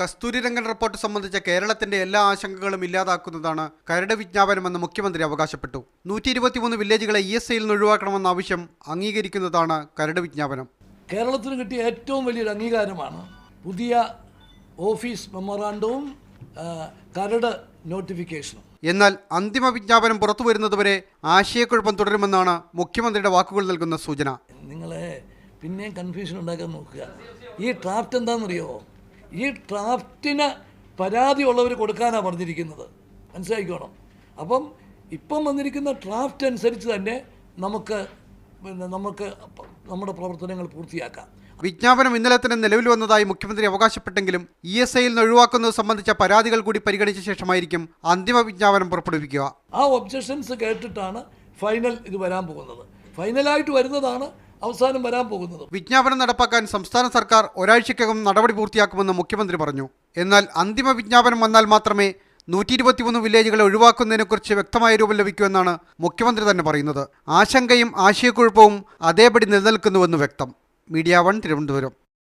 Kasturirangan report സംബന്ധിച്ച കേരളത്തിന്റെ എല്ലാ ആശങ്കകളും ഇല്ലാതാക്കുന്നതാണ് കരട് വിജ്ഞാപനമെന്ന് മുഖ്യമന്ത്രി അവകാശപ്പെട്ടു. നൂറ്റി ഇരുപത്തിമൂന്ന് വില്ലേജുകളെ ഇ എസ് ഐയിൽ നിന്ന് ഒഴിവാക്കണമെന്ന ആവശ്യം അംഗീകരിക്കുന്നതാണ് കരട് വിജ്ഞാപനം. കേരളത്തിന് കിട്ടിയ ഏറ്റവും വലിയൊരു അംഗീകാരമാണ് പുതിയ ഓഫീസ് മെമ്മോറാണ്ടവും കരട് നോട്ടിഫിക്കേഷനും. എന്നാൽ അന്തിമ വിജ്ഞാപനം പുറത്തു വരുന്നതുവരെ ആശയക്കുഴപ്പം തുടരുമെന്നാണ് മുഖ്യമന്ത്രിയുടെ വാക്കുകൾ നൽകുന്ന സൂചന. നിങ്ങളെ പിന്നെയും കൺഫ്യൂഷൻ ഉണ്ടാക്കാൻ നോക്കുക. ഈ ഡ്രാഫ്റ്റ് എന്താണെന്നറിയോ? ഈ ഡ്രാഫ്റ്റിന് പരാതി ഉള്ളവർ കൊടുക്കാനാണ് പറഞ്ഞിരിക്കുന്നത്. മനസ്സിലാക്കിക്കോണം അപ്പം ഇപ്പം വന്നിരിക്കുന്ന ഡ്രാഫ്റ്റ് അനുസരിച്ച് തന്നെ നമുക്ക് പിന്നെ നമുക്ക് നമ്മുടെ പ്രവർത്തനങ്ങൾ പൂർത്തിയാക്കാം. വിജ്ഞാപനം ഇന്നലെ തന്നെ നിലവിൽ വന്നതായി മുഖ്യമന്ത്രി അവകാശപ്പെട്ടെങ്കിലും ഇ എസ് ഐയിൽ നിന്ന് ഒഴിവാക്കുന്നത് സംബന്ധിച്ച പരാതികൾ കൂടി പരിഗണിച്ച ശേഷമായിരിക്കും അന്തിമ വിജ്ഞാപനം പുറപ്പെടുവിക്കുക. ആ ഒബ്ജക്ഷൻസ് കേട്ടിട്ടാണ് ഫൈനൽ ഇത് വരാൻ പോകുന്നത്. ഫൈനലായിട്ട് വരുന്നതാണ് അവസാനം വരാൻ പോകുന്നത്. വിജ്ഞാപനം നടപ്പാക്കാൻ സംസ്ഥാന സർക്കാർ ഒരാഴ്ചക്കകം നടപടി പൂർത്തിയാക്കുമെന്ന് മുഖ്യമന്ത്രി പറഞ്ഞു. എന്നാൽ അന്തിമ വിജ്ഞാപനം വന്നാൽ മാത്രമേ നൂറ്റി ഇരുപത്തിമൂന്ന് വില്ലേജുകളെ ഒഴിവാക്കുന്നതിനെക്കുറിച്ച് വ്യക്തമായ രൂപം ലഭിക്കുമെന്നാണ് മുഖ്യമന്ത്രി തന്നെ പറയുന്നത്. ആശങ്കയും ആശയക്കുഴപ്പവും അതേപടി നിലനിൽക്കുന്നുവെന്ന് വ്യക്തം. Media one Thiruvananthapuram.